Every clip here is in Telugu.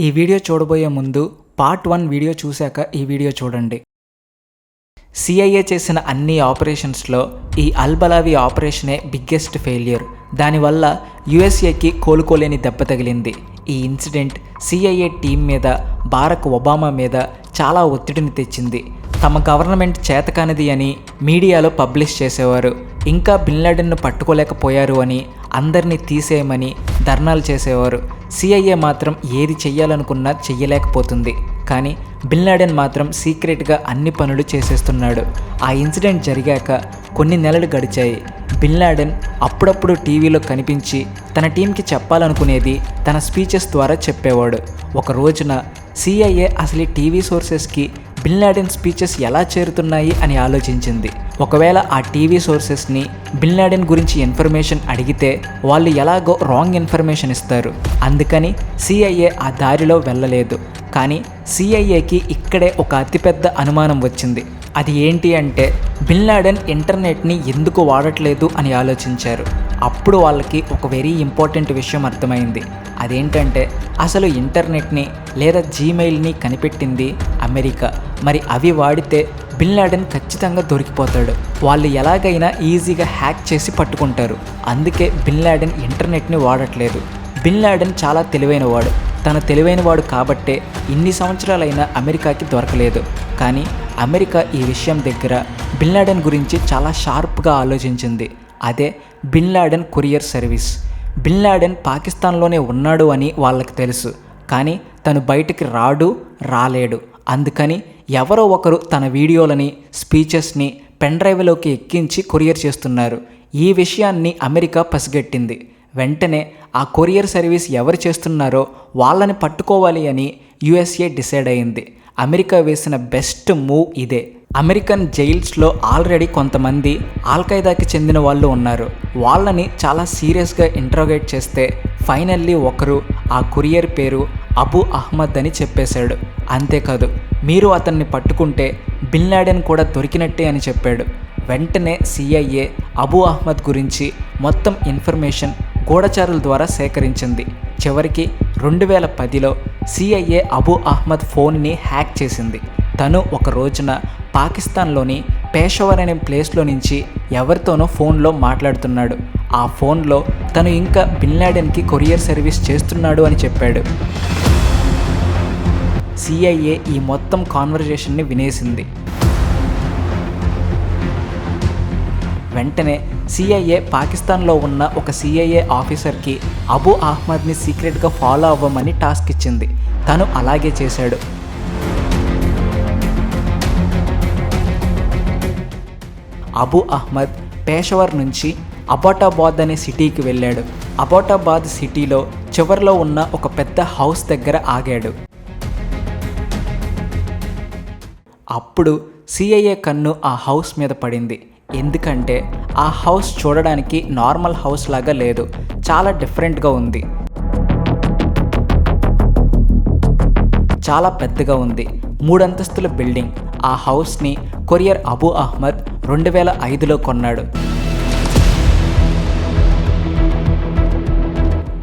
ఈ వీడియో చూడబోయే ముందు పార్ట్ వన్ వీడియో చూశాక ఈ వీడియో చూడండి. సిఐఏ చేసిన అన్ని ఆపరేషన్స్లో ఈ అల్బలావి ఆపరేషనే బిగ్గెస్ట్ ఫెయిల్యూర్. దానివల్ల యుఎస్ఏకి కోలుకోలేని దెబ్బ తగిలింది. ఈ ఇన్సిడెంట్ సిఐఏ టీం మీద బారక్ ఒబామా మీద చాలా ఒత్తిడిని తెచ్చింది. తమ గవర్నమెంట్ చేతకానిది అని మీడియాలో పబ్లిష్ చేసేవారు. ఇంకా బిన్ లాడెన్ను పట్టుకోలేకపోయారు అని అందరినీ తీసేయమని ధర్నాలు చేసేవారు. సిఐఏ మాత్రం ఏది చెయ్యాలనుకున్నా చెయ్యలేకపోతుంది. కానీ బిన్ లాడెన్ మాత్రం సీక్రెట్గా అన్ని పనులు చేసేస్తున్నాడు. ఆ ఇన్సిడెంట్ జరిగాక కొన్ని నెలలు గడిచాయి. బిన్ లాడెన్ అప్పుడప్పుడు టీవీలో కనిపించి తన టీంకి చెప్పాలనుకునేది తన స్పీచెస్ ద్వారా చెప్పేవాడు. ఒక రోజున సిఐఏ అసలు టీవీ సోర్సెస్కి బిన్ లాడెన్ స్పీచెస్ ఎలా చేరుతున్నాయి అని ఆలోచించింది. ఒకవేళ ఆ టీవీ సోర్సెస్ని బిన్ లాడెన్ గురించి ఇన్ఫర్మేషన్ అడిగితే వాళ్ళు ఎలాగో రాంగ్ ఇన్ఫర్మేషన్ ఇస్తారు. అందుకని సిఐఏ ఆ దారిలో వెళ్ళలేదు. కానీ సిఐఏకి ఇక్కడే ఒక అతిపెద్ద అనుమానం వచ్చింది. అది ఏంటి అంటే బిన్ లాడెన్ ఇంటర్నెట్ని ఎందుకు వాడట్లేదు అని ఆలోచించారు. అప్పుడు వాళ్ళకి ఒక వెరీ ఇంపార్టెంట్ విషయం అర్థమైంది. అదేంటంటే అసలు ఇంటర్నెట్ని లేదా జీమెయిల్ని కనిపెట్టింది అమెరికా. మరి అవి వాడితే బిన్ లాడెన్ ఖచ్చితంగా దొరికిపోతాడు. వాళ్ళు ఎలాగైనా ఈజీగా హ్యాక్ చేసి పట్టుకుంటారు. అందుకే బిన్ లాడెన్ ఇంటర్నెట్ని వాడట్లేదు. బిన్ లాడెన్ చాలా తెలివైనవాడు. తన తెలివైనవాడు కాబట్టే ఇన్ని సంవత్సరాలైనా అమెరికాకి దొరకలేదు. కానీ అమెరికా ఈ విషయం దగ్గర బిన్ లాడెన్ గురించి చాలా షార్ప్గా ఆలోచించింది. అదే bin Laden courier service. Bin Laden పాకిస్తాన్లోనే ఉన్నాడు అని వాళ్ళకి తెలుసు. కానీ తను బయటికి రాడు రాలేడు. అందుకని ఎవరో ఒకరు తన వీడియోలని స్పీచెస్ని పెన్ డ్రైవ్లోకి ఎక్కించి కొరియర్ చేస్తున్నారు. ఈ విషయాన్ని అమెరికా పసిగట్టింది. వెంటనే ఆ కొరియర్ సర్వీస్ ఎవరు చేస్తున్నారో వాళ్ళని పట్టుకోవాలి అని యుఎస్ఏ డిసైడ్ అయింది. అమెరికా వేసిన బెస్ట్ మూవ్ ఇదే. అమెరికన్ జైల్స్లో ఆల్రెడీ కొంతమంది ఆల్ఖైదాకి చెందిన వాళ్ళు ఉన్నారు. వాళ్ళని చాలా సీరియస్గా ఇంట్రోగేట్ చేస్తే ఫైనల్లీ ఒకరు ఆ కొరియర్ పేరు అబు అహ్మద్ అని చెప్పేశాడు. అంతేకాదు మీరు అతన్ని పట్టుకుంటే బిన్ లాడెన్ కూడా దొరికినట్టే అని చెప్పాడు. వెంటనే సిఐఏ అబు అహ్మద్ గురించి మొత్తం ఇన్ఫర్మేషన్ గూఢచారుల ద్వారా సేకరించింది. చివరికి రెండు వేల పదిలో సిఐఏ అబు అహ్మద్ ఫోన్ని హ్యాక్ చేసింది. తను ఒక రోజున పాకిస్తాన్లోని పేషవర్ అనే ప్లేస్లో నుంచి ఎవరితోనో ఫోన్లో మాట్లాడుతున్నాడు. ఆ ఫోన్లో తను ఇంకా బిన్ లాడెన్కి కొరియర్ సర్వీస్ చేస్తున్నాడు అని చెప్పాడు. సిఐఏ ఈ మొత్తం కాన్వర్జేషన్ని వినేసింది. వెంటనే సిఐఏ పాకిస్తాన్లో ఉన్న ఒక సిఐఏ ఆఫీసర్కి అబు అహ్మద్ని సీక్రెట్గా ఫాలో అవ్వమని టాస్క్ ఇచ్చింది. తను అలాగే చేశాడు. అబు అహ్మద్ పేషవర్ నుంచి అబోటాబాద్ అనే సిటీకి వెళ్ళాడు. అబోటాబాద్ సిటీలో చివరిలో ఉన్న ఒక పెద్ద హౌస్ దగ్గర ఆగాడు. అప్పుడు సిఐఏ కన్ను ఆ హౌస్ మీద పడింది. ఎందుకంటే ఆ హౌస్ చూడడానికి నార్మల్ హౌస్ లాగా లేదు. చాలా డిఫరెంట్గా ఉంది. చాలా పెద్దగా ఉంది. మూడంతస్తుల బిల్డింగ్. ఆ హౌస్ని కొరియర్ అబు అహ్మద్ రెండు వేల ఐదులో కొన్నాడు.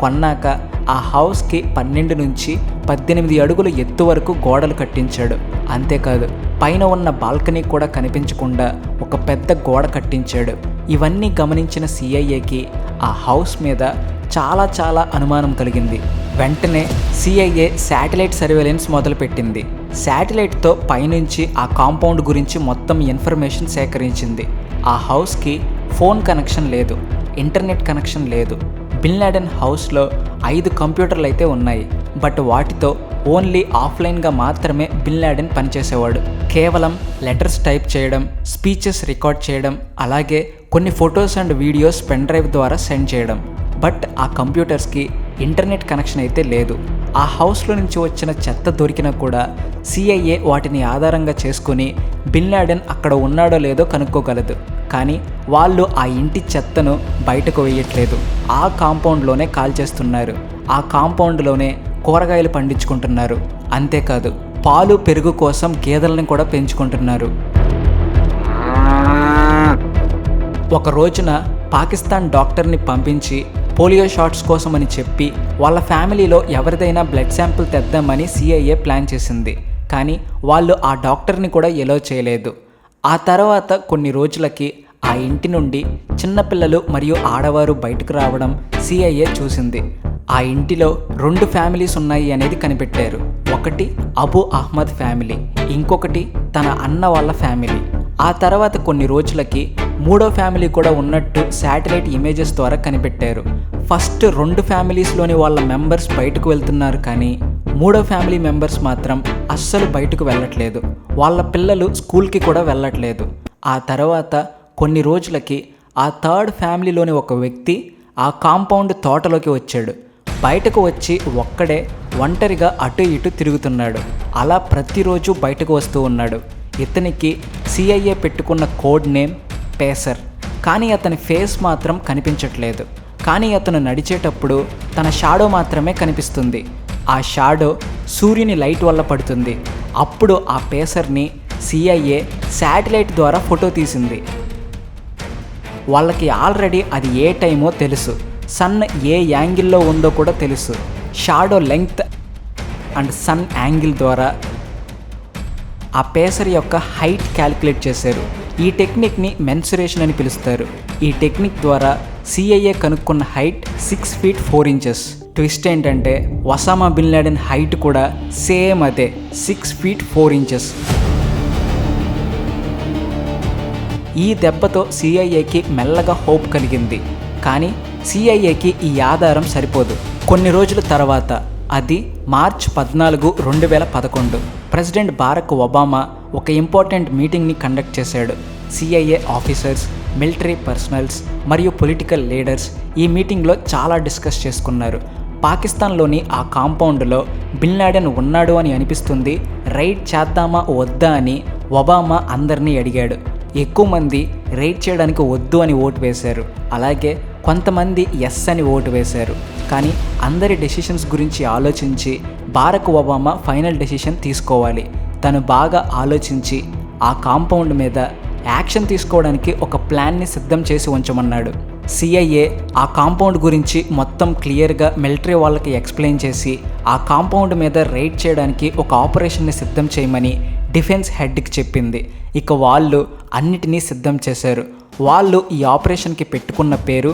కొన్నాక ఆ హౌస్కి పన్నెండు నుంచి పద్దెనిమిది అడుగుల ఎత్తు వరకు గోడలు కట్టించాడు. అంతేకాదు పైన ఉన్న బాల్కనీ కూడా కనిపించకుండా ఒక పెద్ద గోడ కట్టించాడు. ఇవన్నీ గమనించిన సిఐఏకి ఆ హౌస్ మీద చాలా చాలా అనుమానం కలిగింది. వెంటనే సిఐఏ శాటిలైట్ సర్వేలెన్స్ మొదలుపెట్టింది. శాటిలైట్తో పైనుంచి ఆ కాంపౌండ్ గురించి మొత్తం ఇన్ఫర్మేషన్ సేకరించింది. ఆ హౌస్కి ఫోన్ కనెక్షన్ లేదు ఇంటర్నెట్ కనెక్షన్ లేదు. బిన్ లాడెన్ హౌస్లో ఐదు కంప్యూటర్లు అయితే ఉన్నాయి బట్ వాటితో ఓన్లీ ఆఫ్లైన్గా మాత్రమే బిన్ లాడెన్ పనిచేసేవాడు. కేవలం లెటర్స్ టైప్ చేయడం స్పీచెస్ రికార్డ్ చేయడం అలాగే కొన్ని photos and videos pen drive ద్వారా సెండ్ చేయడం. బట్ ఆ కంప్యూటర్స్కి ఇంటర్నెట్ కనెక్షన్ అయితే లేదు. ఆ హౌస్లో నుంచి వచ్చిన చెత్త దొరికినా కూడా సిఐఏ వాటిని ఆధారంగా చేసుకుని బిన్ లాడెన్ అక్కడ ఉన్నాడో లేదో కనుక్కోగలదు. కానీ వాళ్ళు ఆ ఇంటి చెత్తను బయటకు వేయట్లేదు. ఆ కాంపౌండ్లోనే కాల్చేస్తున్నారు ఆ కాంపౌండ్లోనే కూరగాయలు పండించుకుంటున్నారు. అంతేకాదు పాలు పెరుగు కోసం గేదెలను కూడా పెంచుకుంటున్నారు. ఒక రోజున పాకిస్తాన్ డాక్టర్ని పంపించి పోలియో షాట్స్ కోసం అని చెప్పి వాళ్ళ ఫ్యామిలీలో ఎవరిదైనా బ్లడ్ శాంపుల్ తెద్దామని సిఐఏ ప్లాన్ చేసింది. కానీ వాళ్ళు ఆ డాక్టర్ని కూడా ఎలో చేయలేదు. ఆ తర్వాత కొన్ని రోజులకి ఆ ఇంటి నుండి చిన్నపిల్లలు మరియు ఆడవారు బయటకు రావడం సిఐఏ చూసింది. ఆ ఇంటిలో రెండు ఫ్యామిలీస్ ఉన్నాయి అనేది కనిపెట్టారు. ఒకటి అబు అహ్మద్ ఫ్యామిలీ ఇంకొకటి తన అన్న వాళ్ళ ఫ్యామిలీ. ఆ తర్వాత కొన్ని రోజులకి మూడో ఫ్యామిలీ కూడా ఉన్నట్టు శాటిలైట్ ఇమేజెస్ ద్వారా కనిపెట్టారు. ఫస్ట్ రెండు ఫ్యామిలీస్లోని వాళ్ళ మెంబర్స్ బయటకు వెళ్తున్నారు కానీ మూడో ఫ్యామిలీ మెంబర్స్ మాత్రం అస్సలు బయటకు వెళ్ళట్లేదు. వాళ్ళ పిల్లలు స్కూల్కి కూడా వెళ్ళట్లేదు. ఆ తర్వాత కొన్ని రోజులకి ఆ థర్డ్ ఫ్యామిలీలోని ఒక వ్యక్తి ఆ కాంపౌండ్ తోటలోకి వచ్చాడు. బయటకు వచ్చి ఒక్కడే ఒంటరిగా అటు ఇటు తిరుగుతున్నాడు. అలా ప్రతిరోజు బయటకు వస్తూ ఉన్నాడు. ఇతనికి సిఐఏ పెట్టుకున్న కోడ్ నేమ్ పేసర్. కానీ అతని ఫేస్ మాత్రం కనిపించట్లేదు. కానీ అతను నడిచేటప్పుడు తన షాడో మాత్రమే కనిపిస్తుంది. ఆ షాడో సూర్యుని లైట్ వల్ల పడుతుంది. అప్పుడు ఆ పేసర్ని సిఐఏ శాటిలైట్ ద్వారా ఫోటో తీసింది. వాళ్ళకి ఆల్రెడీ అది ఏ టైమో తెలుసు. సన్ ఏ యాంగిల్లో ఉందో కూడా తెలుసు. Shadow length and sun angle ద్వారా ఆ పేసర్ యొక్క హైట్ క్యాలిక్యులేట్ చేశారు. ఈ టెక్నిక్ని మెన్సురేషన్ అని పిలుస్తారు. ఈ టెక్నిక్ ద్వారా సిఐఏ కనుక్కున్న height six feet four inches twist ఏంటంటే వసామా బిన్ లాడెన్ హైట్ కూడా సేమ్ అదే సిక్స్ ఫీట్ ఫోర్ ఇంచెస్ ఈ దెబ్బతో సిఐఏకి మెల్లగా హోప్ కలిగింది. కానీ సిఐఏకి ఈ ఆధారం సరిపోదు. కొన్ని రోజుల తర్వాత అది మార్చ్ పద్నాలుగు రెండు వేల పదకొండు. ప్రెసిడెంట్ బారక్ ఒబామా ఒక ఇంపార్టెంట్ మీటింగ్ని కండక్ట్ చేశాడు. సిఐఏ ఆఫీసర్స్ మిలిటరీ పర్సనల్స్ మరియు పొలిటికల్ లీడర్స్ ఈ మీటింగ్లో చాలా డిస్కస్ చేసుకున్నారు. పాకిస్తాన్లోని ఆ కాంపౌండ్లో బిన్ లాడెన్ ఉన్నాడు అని అనిపిస్తుంది రైడ్ చేద్దామా వద్దా అని ఒబామా అందరినీ అడిగాడు. ఎక్కువ మంది రైడ్ చేయడానికి వద్దు అని ఓటు వేశారు. అలాగే కొంతమంది ఎస్ అని ఓటు వేశారు. కానీ అందరి డెసిషన్స్ గురించి ఆలోచించి బారక్ ఒబామా ఫైనల్ డెసిషన్ తీసుకోవాలి. తను బాగా ఆలోచించి ఆ కాంపౌండ్ మీద యాక్షన్ తీసుకోవడానికి ఒక ప్లాన్ని సిద్ధం చేసి ఉంచమన్నాడు. సిఐఏ ఆ కాంపౌండ్ గురించి మొత్తం క్లియర్గా మిలిటరీ వాళ్ళకి ఎక్స్ప్లెయిన్ చేసి ఆ కాంపౌండ్ మీద రైడ్ చేయడానికి ఒక ఆపరేషన్ని సిద్ధం చేయమని డిఫెన్స్ హెడ్కి చెప్పింది. ఇక వాళ్ళు అన్నిటినీ సిద్ధం చేశారు. వాళ్ళు ఈ ఆపరేషన్కి పెట్టుకున్న పేరు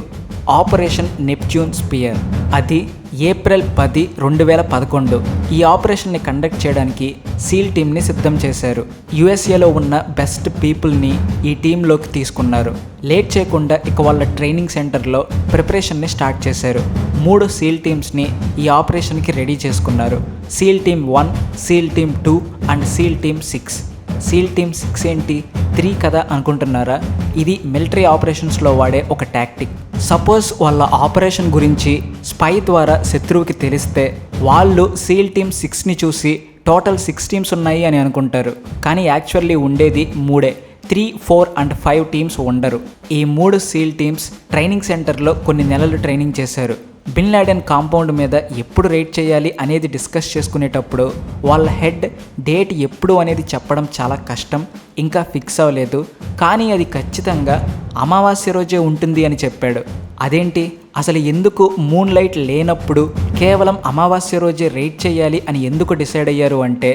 ఆపరేషన్ నెప్ట్యూన్ స్పియర్. అది ఏప్రిల్ పది రెండు వేల పదకొండు. ఈ ఆపరేషన్ని కండక్ట్ చేయడానికి సీల్ టీమ్ని సిద్ధం చేశారు. యుఎస్ఏలో ఉన్న బెస్ట్ పీపుల్ని ఈ టీంలోకి తీసుకున్నారు. లేట్ చేయకుండా ఇక వాళ్ళ ట్రైనింగ్ సెంటర్లో ప్రిపరేషన్ని స్టార్ట్ చేశారు. మూడు సీల్ టీమ్స్ని ఈ ఆపరేషన్కి రెడీ చేసుకున్నారు. Seal team one seal team two and seal team six. Seal team six ఏంటి? త్రీ కదా అనుకుంటున్నారా? ఇది మిలిటరీ ఆపరేషన్స్లో వాడే ఒక టాక్టిక్. సపోజ్ వాళ్ళ ఆపరేషన్ గురించి స్పై ద్వారా శత్రువుకి తెలిస్తే వాళ్ళు సీల్ టీమ్ సిక్స్ని చూసి టోటల్ సిక్స్ టీమ్స్ ఉన్నాయి అని అనుకుంటారు. కానీ యాక్చువల్లీ ఉండేది మూడే. Three four and five teams ఉండరు. ఈ మూడు సీల్ టీమ్స్ ట్రైనింగ్ సెంటర్లో కొన్ని నెలలు ట్రైనింగ్ చేశారు. బిన్ లాడెన్ కాంపౌండ్ మీద ఎప్పుడు రైడ్ చేయాలి అనేది డిస్కస్ చేసుకునేటప్పుడు వాళ్ళ హెడ్ డేట్ ఎప్పుడు అనేది చెప్పడం చాలా కష్టం ఇంకా ఫిక్స్ అవ్వలేదు. కానీ అది ఖచ్చితంగా అమావాస్య రోజే ఉంటుంది అని చెప్పాడు. అదేంటి? అసలు ఎందుకు మూన్ లైట్ లేనప్పుడు కేవలం అమావాస్య రోజే రైడ్ చేయాలి అని ఎందుకు డిసైడ్ అయ్యారు అంటే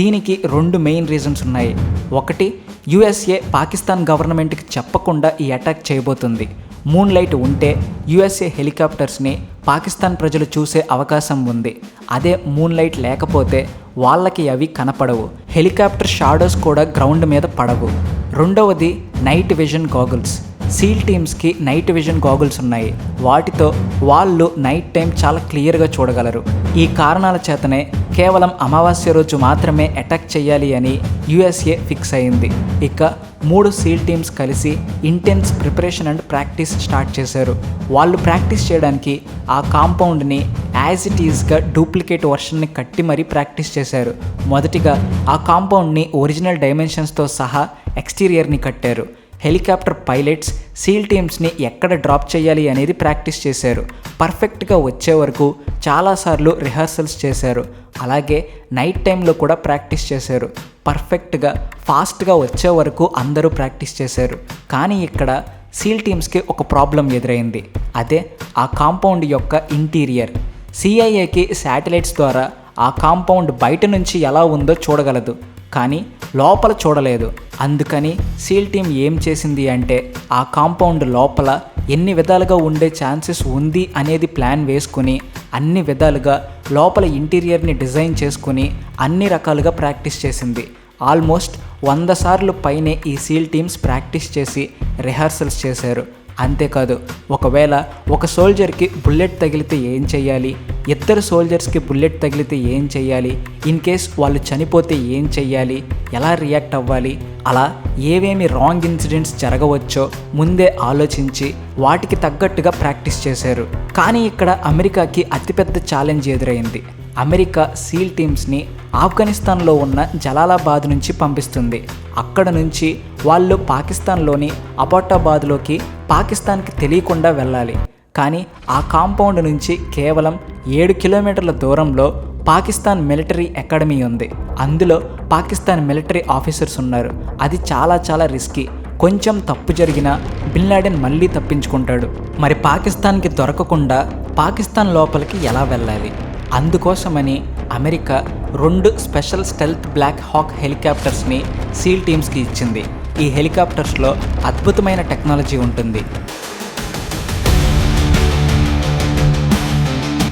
దీనికి రెండు మెయిన్ రీజన్స్ ఉన్నాయి. ఒకటి యుఎస్ఏ పాకిస్తాన్ గవర్నమెంట్కి చెప్పకుండా ఈ అటాక్ చేయబోతుంది. మూన్ లైట్ ఉంటే యుఎస్ఏ హెలికాప్టర్స్ని పాకిస్తాన్ ప్రజలు చూసే అవకాశం ఉంది. అదే మూన్ లైట్ లేకపోతే వాళ్ళకి అవి కనపడవు. హెలికాప్టర్ షాడోస్ కూడా గ్రౌండ్ మీద పడవు. రెండవది నైట్ విజన్ గాగుల్స్. సీల్ టీమ్స్కి నైట్ విజన్ గాగుల్స్ ఉన్నాయి. వాటితో వాళ్ళు నైట్ టైం చాలా క్లియర్గా చూడగలరు. ఈ కారణాల చేతనే కేవలం అమావాస్య రోజు మాత్రమే అటాక్ చేయాలి అని యుఎస్ఏ ఫిక్స్ అయింది. ఇక మూడు సీల్ టీమ్స్ కలిసి intense preparation and practice start చేశారు. వాళ్ళు ప్రాక్టీస్ చేయడానికి ఆ కాంపౌండ్ని యాజ్ ఇట్ ఈస్గా డూప్లికేట్ వర్షన్ని కట్టి మరీ ప్రాక్టీస్ చేశారు. మొదటిగా ఆ కాంపౌండ్ని ఒరిజినల్ డైమెన్షన్స్తో సహా ఎక్స్టీరియర్ని కట్టారు. హెలికాప్టర్ పైలట్స్ సీల్ టీమ్స్ని ఎక్కడ డ్రాప్ చేయాలి అనేది ప్రాక్టీస్ చేశారు. పర్ఫెక్ట్గా వచ్చే వరకు చాలాసార్లు రిహార్సల్స్ చేశారు. అలాగే నైట్ టైంలో కూడా ప్రాక్టీస్ చేశారు. పర్ఫెక్ట్గా ఫాస్ట్గా వచ్చే వరకు అందరూ ప్రాక్టీస్ చేశారు. కానీ ఇక్కడ సీల్ టీమ్స్కి ఒక ప్రాబ్లం ఎదురైంది. అదే ఆ కాంపౌండ్ యొక్క ఇంటీరియర్. సిఐఏకి శాటిలైట్స్ ద్వారా ఆ కాంపౌండ్ బయట నుంచి ఎలా ఉందో చూడగలదు. కానీ లోపల చూడలేదు. అందుకని సీల్ టీం ఏం చేసింది అంటే ఆ కాంపౌండ్ లోపల ఎన్ని విధాలుగా ఉండే ఛాన్సెస్ ఉంది అనేది ప్లాన్ వేసుకుని అన్ని విధాలుగా లోపల ఇంటీరియర్ని డిజైన్ చేసుకుని అన్ని రకాలుగా ప్రాక్టీస్ చేసింది. ఆల్మోస్ట్ వంద సార్లు పైనే ఈ సీల్ టీమ్స్ ప్రాక్టీస్ చేసి రిహార్సల్స్ చేశారు. అంతేకాదు ఒకవేళ ఒక సోల్జర్కి బుల్లెట్ తగిలితే ఏం చేయాలి ఇద్దరు సోల్జర్స్కి బుల్లెట్ తగిలితే ఏం చేయాలి ఇన్ కేస్ వాళ్ళు చనిపోతే ఏం చేయాలి ఎలా రియాక్ట్ అవ్వాలి? అలా ఏవేమి రాంగ్ ఇన్సిడెంట్స్ జరగవచ్చో ముందే ఆలోచించి వాటికి తగ్గట్టుగా ప్రాక్టీస్ చేశారు. కానీ ఇక్కడ అమెరికాకి అతిపెద్ద ఛాలెంజ్ ఎదురైంది. అమెరికా సీల్ టీమ్స్ని ఆఫ్ఘనిస్తాన్లో ఉన్న జలాలాబాద్ నుంచి పంపిస్తుంది. అక్కడ నుంచి వాళ్ళు పాకిస్తాన్లోని అబోటాబాద్లోకి పాకిస్తాన్కి తెలియకుండా వెళ్ళాలి. కానీ ఆ కాంపౌండ్ నుంచి కేవలం ఏడు కిలోమీటర్ల దూరంలో పాకిస్తాన్ మిలిటరీ అకాడమీ ఉంది. అందులో పాకిస్తాన్ మిలిటరీ ఆఫీసర్స్ ఉన్నారు. అది చాలా చాలా రిస్కీ. కొంచెం తప్పు జరిగినా బిన్ లాడెన్ మళ్ళీ తప్పించుకుంటాడు. మరి పాకిస్తాన్కి దొరకకుండా పాకిస్తాన్ లోపలికి ఎలా వెళ్ళాలి? అందుకోసమని అమెరికా రెండు స్పెషల్ స్టెల్త్ బ్లాక్ హాక్ హెలికాప్టర్స్ని సీల్ టీమ్స్కి ఇచ్చింది. ఈ హెలికాప్టర్స్లో అద్భుతమైన టెక్నాలజీ ఉంటుంది.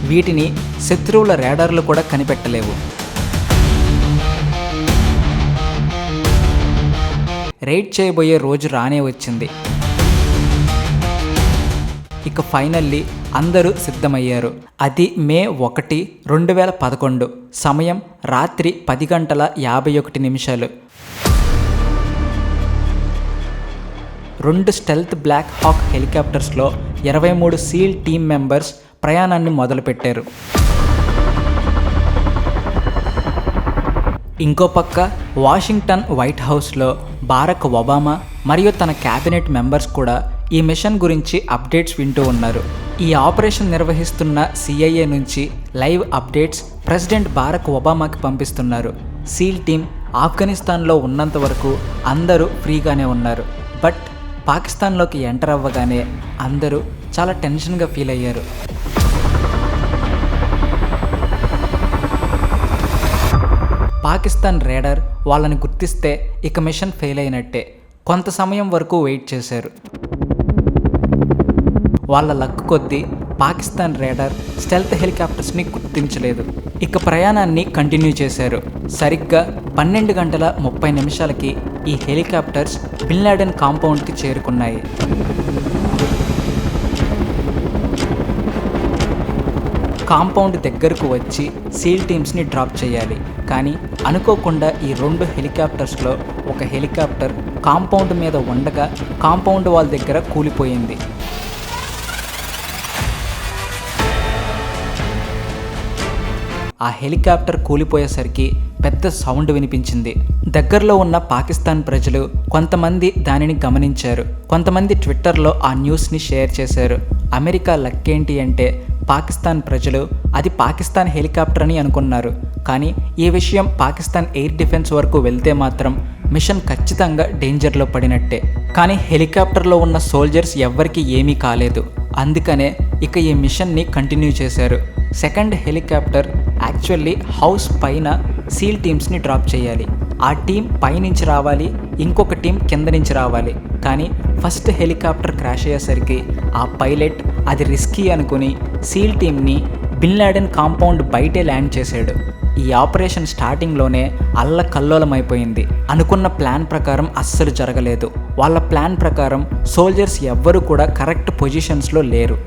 వీటిని శత్రువుల రాడార్లు కూడా కనిపెట్టలేవు. రైడ్ చేయబోయే రోజు రానే వచ్చింది. ఇక ఫైనల్లీ అందరూ సిద్ధమయ్యారు. అది మే ఒకటి రెండు వేల పదకొండు. సమయం రాత్రి పది గంటల యాభై ఒకటి నిమిషాలు. రెండు స్టెల్త్ బ్లాక్ హాక్ హెలికాప్టర్స్లో ఇరవై మూడు సీల్ టీమ్ మెంబర్స్ ప్రయాణాన్ని మొదలుపెట్టారు. ఇంకో పక్క వాషింగ్టన్ వైట్ హౌస్లో బారక్ ఒబామా మరియు తన క్యాబినెట్ మెంబర్స్ కూడా ఈ మిషన్ గురించి అప్డేట్స్ వింటూ ఉన్నారు. ఈ ఆపరేషన్ నిర్వహిస్తున్న సిఐఏ నుంచి లైవ్ అప్డేట్స్ ప్రెసిడెంట్ బారక్ ఒబామాకి పంపిస్తున్నారు. సీల్ టీం ఆఫ్ఘనిస్తాన్లో ఉన్నంత వరకు అందరూ ఫ్రీగానే ఉన్నారు. బట్ పాకిస్తాన్లోకి ఎంటర్ అవ్వగానే అందరూ చాలా టెన్షన్గా ఫీల్ అయ్యారు. పాకిస్తాన్ రేడర్ వాళ్ళని గుర్తిస్తే ఇక మిషన్ ఫెయిల్ అయినట్టే కొంత సమయం వరకు వెయిట్ చేశారు. వాళ్ళ లక్ కొద్దీ పాకిస్తాన్ రేడర్ స్టెల్త్ హెలికాప్టర్స్ని గుర్తించలేదు. ఇక ప్రయాణాన్ని కంటిన్యూ చేశారు. సరిగ్గా పన్నెండు గంటల ముప్పై నిమిషాలకి ఈ హెలికాప్టర్స్ బిన్ లాడెన్ కాంపౌండ్కి చేరుకున్నాయి. కాంపౌండ్ దగ్గరకు వచ్చి సీల్ టీమ్స్ని డ్రాప్ చేయాలి. కానీ అనుకోకుండా ఈ రెండు హెలికాప్టర్స్లో ఒక హెలికాప్టర్ కాంపౌండ్ మీద ఉండగా కాంపౌండ్ వాళ్ళ దగ్గర కూలిపోయింది. ఆ హెలికాప్టర్ కూలిపోయేసరికి పెద్ద సౌండ్ వినిపించింది. దగ్గరలో ఉన్న పాకిస్తాన్ ప్రజలు కొంతమంది దానిని గమనించారు. కొంతమంది ట్విట్టర్లో ఆ న్యూస్ని షేర్ చేశారు. అమెరికా లక్ ఏంటి అంటే పాకిస్తాన్ ప్రజలు అది పాకిస్తాన్ హెలికాప్టర్ అని అనుకున్నారు. కానీ ఈ విషయం పాకిస్తాన్ ఎయిర్ డిఫెన్స్ వరకు వెళ్తే మాత్రం మిషన్ ఖచ్చితంగా డేంజర్లో పడినట్టే. కానీ హెలికాప్టర్లో ఉన్న సోల్జర్స్ ఎవ్వరికీ ఏమీ కాలేదు. అందుకనే ఇక ఈ మిషన్ని కంటిన్యూ చేశారు. సెకండ్ హెలికాప్టర్ యాక్చువల్లీ హౌస్ పైన సీల్ టీమ్స్ని డ్రాప్ చేయాలి. ఆ టీం పైనుంచి రావాలి ఇంకొక టీం కింద నుంచి రావాలి. కానీ ఫస్ట్ హెలికాప్టర్ క్రాష్ అయ్యేసరికి ఆ పైలట్ అది రిస్కీ అనుకుని సీల్ టీమ్ని బిన్ లాడెన్ కాంపౌండ్ బయటే ల్యాండ్ చేశాడు. ఈ ఆపరేషన్ స్టార్టింగ్లోనే అల్ల కల్లోలమైపోయింది. అనుకున్న ప్లాన్ ప్రకారం అస్సలు జరగలేదు. వాళ్ళ ప్లాన్ ప్రకారం సోల్జర్స్ ఎవ్వరూ కూడా కరెక్ట్ పొజిషన్స్లో లేరు.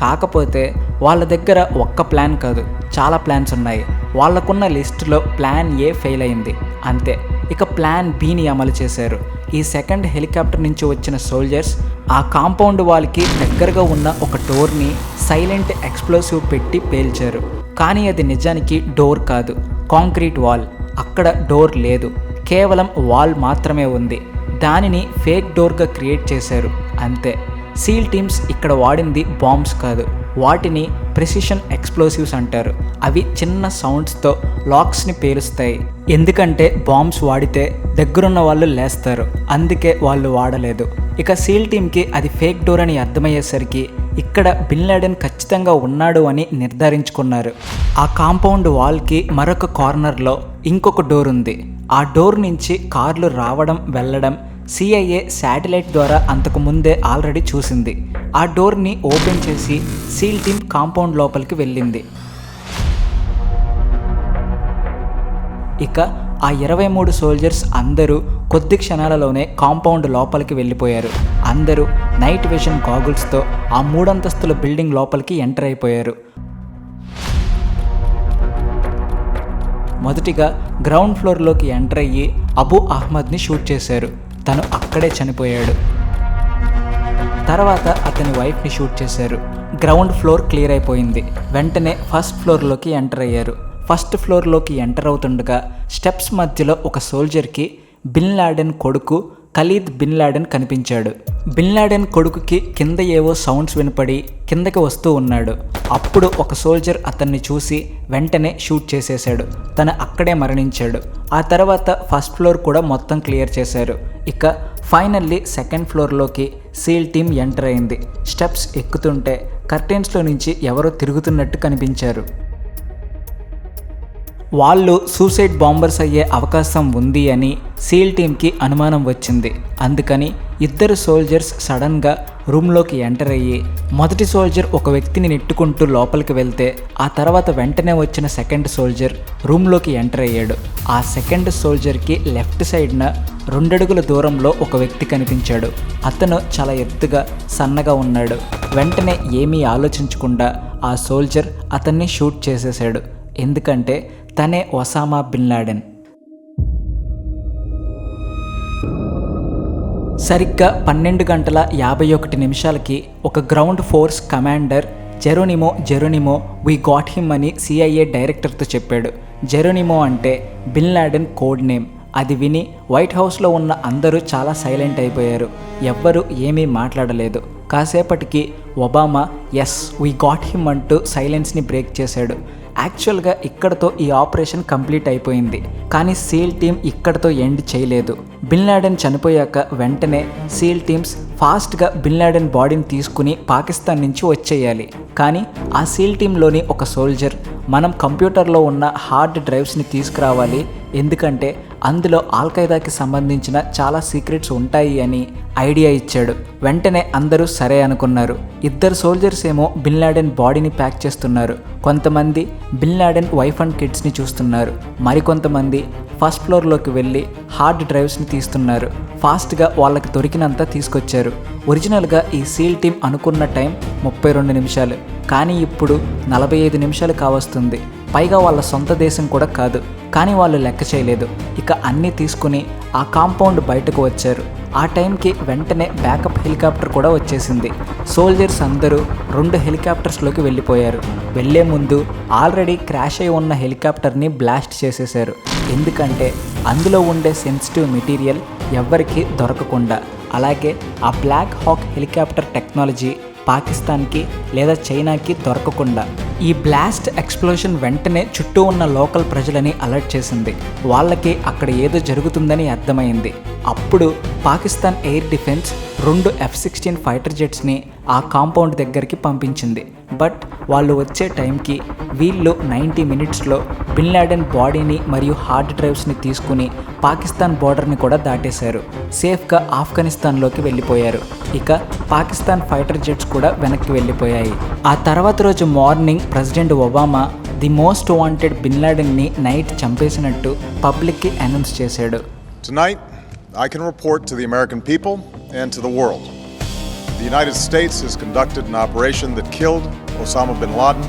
కాకపోతే వాళ్ళ దగ్గర ఒక్క ప్లాన్ కాదు చాలా ప్లాన్స్ ఉన్నాయి. వాళ్ళకున్న లిస్టులో ప్లాన్ ఏ ఫెయిల్ అయింది? అంతే. ఇక ప్లాన్ బిని అమలు చేశారు. ఈ సెకండ్ హెలికాప్టర్ నుంచి వచ్చిన సోల్జర్స్ ఆ కాంపౌండ్ వాళ్ళకి దగ్గరగా ఉన్న ఒక డోర్ని సైలెంట్ ఎక్స్ప్లోసివ్ పెట్టి పేల్చారు. కానీ అది నిజానికి డోర్ కాదు కాంక్రీట్ వాల్. అక్కడ డోర్ లేదు. కేవలం వాల్ మాత్రమే ఉంది. దానిని ఫేక్ డోర్గా క్రియేట్ చేశారు. అంతే. సీల్ టీమ్స్ ఇక్కడ వాడింది బాంబ్స్ కాదు. వాటిని ప్రెసిషన్ ఎక్స్ప్లోసివ్స్ అంటారు. అవి చిన్న సౌండ్స్తో లాక్స్ని పేలుస్తాయి. ఎందుకంటే బాంబ్స్ వాడితే దగ్గరున్న వాళ్ళు లేస్తారు. అందుకే వాళ్ళు వాడలేదు. ఇక సీల్ టీమ్కి అది ఫేక్ డోర్ అని అర్థమయ్యేసరికి ఇక్కడ బిన్ లాడెన్ ఖచ్చితంగా ఉన్నాడు అని నిర్ధారించుకున్నారు. ఆ కాంపౌండ్ వాల్కి మరొక కార్నర్లో ఇంకొక డోర్ ఉంది. ఆ డోర్ నుంచి కార్లు రావడం వెళ్ళడం సిఐఏ శాటిలైట్ ద్వారా అంతకు ముందే ఆల్రెడీ చూసింది. ఆ డోర్ని ఓపెన్ చేసి సీల్ టీమ్ కాంపౌండ్ లోపలికి వెళ్ళింది. ఇక ఆ ఇరవై మూడు సోల్జర్స్ అందరూ కొద్ది క్షణాలలోనే కాంపౌండ్ లోపలికి వెళ్ళిపోయారు. అందరూ నైట్ విజన్ గాగుల్స్తో ఆ మూడంతస్తుల బిల్డింగ్ లోపలికి ఎంటర్ అయిపోయారు. మొదటిగా గ్రౌండ్ ఫ్లోర్లోకి ఎంటర్ అయ్యి అబు అహ్మద్ని షూట్ చేశారు. తను అక్కడే చనిపోయాడు. తర్వాత అతని వైఫ్ని షూట్ చేశారు. గ్రౌండ్ ఫ్లోర్ క్లియర్ అయిపోయింది. వెంటనే ఫస్ట్ ఫ్లోర్లోకి ఎంటర్ అయ్యారు. ఫస్ట్ ఫ్లోర్లోకి ఎంటర్ అవుతుండగా స్టెప్స్ మధ్యలో ఒక సోల్జర్కి బిన్ లాడెన్ కొడుకు ఖలీద్ బిన్ లాడెన్ కనిపించాడు. బిన్ లాడెన్ కొడుకుకి కింద ఏవో సౌండ్స్ వినపడి కిందకి వస్తూ ఉన్నాడు. అప్పుడు ఒక సోల్జర్ అతన్ని చూసి వెంటనే షూట్ చేసేశాడు. తను అక్కడే మరణించాడు. ఆ తర్వాత ఫస్ట్ ఫ్లోర్ కూడా మొత్తం క్లియర్ చేశారు. ఇక ఫైనల్లీ సెకండ్ ఫ్లోర్లోకి సీల్ టీమ్ ఎంటర్ అయింది. స్టెప్స్ ఎక్కుతుంటే కర్టెన్స్లో నుంచి ఎవరో తిరుగుతున్నట్టు కనిపించారు. వాళ్ళు సూసైడ్ బాంబర్స్ అయ్యే అవకాశం ఉంది అని సీల్ టీమ్కి అనుమానం వచ్చింది. అందుకని ఇద్దరు సోల్జర్స్ సడన్గా రూమ్లోకి ఎంటర్ అయ్యి మొదటి సోల్జర్ ఒక వ్యక్తిని నెట్టుకుంటూ లోపలికి వెళ్తే ఆ తర్వాత వెంటనే వచ్చిన సెకండ్ సోల్జర్ రూమ్లోకి ఎంటర్ అయ్యాడు. ఆ సెకండ్ సోల్జర్కి లెఫ్ట్ సైడ్న రెండడుగుల దూరంలో ఒక వ్యక్తి కనిపించాడు. అతను చాలా ఎత్తుగా సన్నగా ఉన్నాడు. వెంటనే ఏమీ ఆలోచించకుండా ఆ సోల్జర్ అతన్ని షూట్ చేసేశాడు. ఎందుకంటే తనే ఒసామా బిన్ లాడెన్. సరిగ్గా పన్నెండు గంటల యాభై ఒకటి నిమిషాలకి ఒక ground force commander Geronimo Geronimo we got him అని సిఐఏ డైరెక్టర్తో చెప్పాడు. జెరోనిమో అంటే బిన్ లాడెన్ కోడ్ నేమ్. అది విని వైట్ హౌస్లో ఉన్న అందరూ చాలా సైలెంట్ అయిపోయారు. ఎవ్వరూ ఏమీ మాట్లాడలేదు. కాసేపటికి Obama yes we got him అంటూ సైలెన్స్ని బ్రేక్ చేశాడు. యాక్చువల్గా ఇక్కడతో ఈ ఆపరేషన్ కంప్లీట్ అయిపోయింది కానీ సీల్ టీమ్ ఇక్కడతో ఎండ్ చేయలేదు. బిన్ లాడెన్ చనిపోయాక వెంటనే సీల్ టీమ్స్ ఫాస్ట్గా బిన్ లాడెన్ బాడీని తీసుకుని పాకిస్తాన్ నుంచి వచ్చేయాలి. కానీ ఆ సీల్ టీంలోని ఒక సోల్జర్ మనం కంప్యూటర్లో ఉన్న హార్డ్ డ్రైవ్స్ని తీసుకురావాలి ఎందుకంటే అందులో ఆల్ఖైదాకి సంబంధించిన చాలా సీక్రెట్స్ ఉంటాయి అని ఐడియా ఇచ్చాడు. వెంటనే అందరూ సరే అనుకున్నారు. ఇద్దరు సోల్జర్స్ ఏమో బిన్ లాడెన్ బాడీని ప్యాక్ చేస్తున్నారు. కొంతమంది బిన్ లాడెన్ వైఫ్ అండ్ కిడ్స్ని చూస్తున్నారు. మరికొంతమంది ఫస్ట్ ఫ్లోర్లోకి వెళ్ళి హార్డ్ డ్రైవ్స్ని తీస్తున్నారు. ఫాస్ట్గా వాళ్ళకి దొరికినంత తీసుకొచ్చారు. ఒరిజినల్గా ఈ సీల్ టీం అనుకున్న టైం ముప్పై రెండు నిమిషాలు. కానీ ఇప్పుడు నలభై ఐదు నిమిషాలు కావస్తుంది. పైగా వాళ్ళ సొంత దేశం కూడా కాదు కానీ వాళ్ళు లెక్క చేయలేదు. ఇక అన్నీ తీసుకుని ఆ కాంపౌండ్ బయటకు వచ్చారు. ఆ టైంకి వెంటనే బ్యాకప్ హెలికాప్టర్ కూడా వచ్చేసింది. సోల్జర్స్ అందరూ రెండు హెలికాప్టర్స్లోకి వెళ్ళిపోయారు. వెళ్ళే ముందు ఆల్రెడీ క్రాష్ అయి ఉన్న హెలికాప్టర్ని బ్లాస్ట్ చేసేశారు. ఎందుకంటే అందులో ఉండే సెన్సిటివ్ మెటీరియల్ ఎవ్వరికీ దొరకకుండా అలాగే ఆ బ్లాక్ హాక్ హెలికాప్టర్ టెక్నాలజీ పాకిస్తాన్కి లేదా చైనాకి దొరకకుండా ఈ బ్లాస్ట్ ఎక్స్ప్లోషన్ వెంటనే చుట్టూ ఉన్న లోకల్ ప్రజలని అలర్ట్ చేసింది. వాళ్ళకి అక్కడ ఏదో జరుగుతుందని అర్థమైంది. అప్పుడు పాకిస్తాన్ ఎయిర్ డిఫెన్స్ రెండు ఎఫ్ సిక్స్టీన్ ఫైటర్ జెట్స్ని ఆ కాంపౌండ్ దగ్గరికి పంపించింది. బట్ వాళ్ళు వచ్చే టైంకి వీళ్ళు నైంటీ మినిట్స్లో బిన్ లాడెన్ బాడీని మరియు హార్డ్ డ్రైవ్స్ని తీసుకుని పాకిస్తాన్ బోర్డర్ని కూడా దాటేశారు. సేఫ్గా ఆఫ్ఘనిస్తాన్లోకి వెళ్ళిపోయారు. ఇక పాకిస్తాన్ ఫైటర్ జెట్స్ కూడా వెనక్కి వెళ్ళిపోయాయి. ఆ తర్వాత రోజు morning president Obama the most wanted bin లాడెన్ని night చంపేసినట్టు పబ్లిక్కి అనౌన్స్ చేశాడు. Tonight, I can report to the American people and to the world. The United States has conducted an operation that killed Osama bin Laden,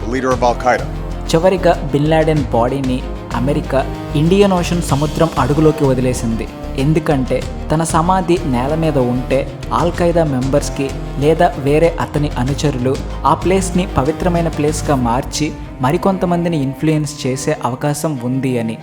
the leader of Al Qaeda. చివరిగా బిన్ లాడెన్ బాడీని అమెరికా ఇండియన్ ఓషన్ సముద్రం అడుగులోకి వదిలేసింది ఎందుకంటే తన సమాధి నేల మీద ఉంటే ఆల్ ఖైదా మెంబర్స్కి లేదా వేరే అతని అనుచరులు ఆ ప్లేస్ని పవిత్రమైన ప్లేస్గా మార్చి మరికొంతమందిని ఇన్ఫ్లుయెన్స్ చేసే అవకాశం ఉంది అని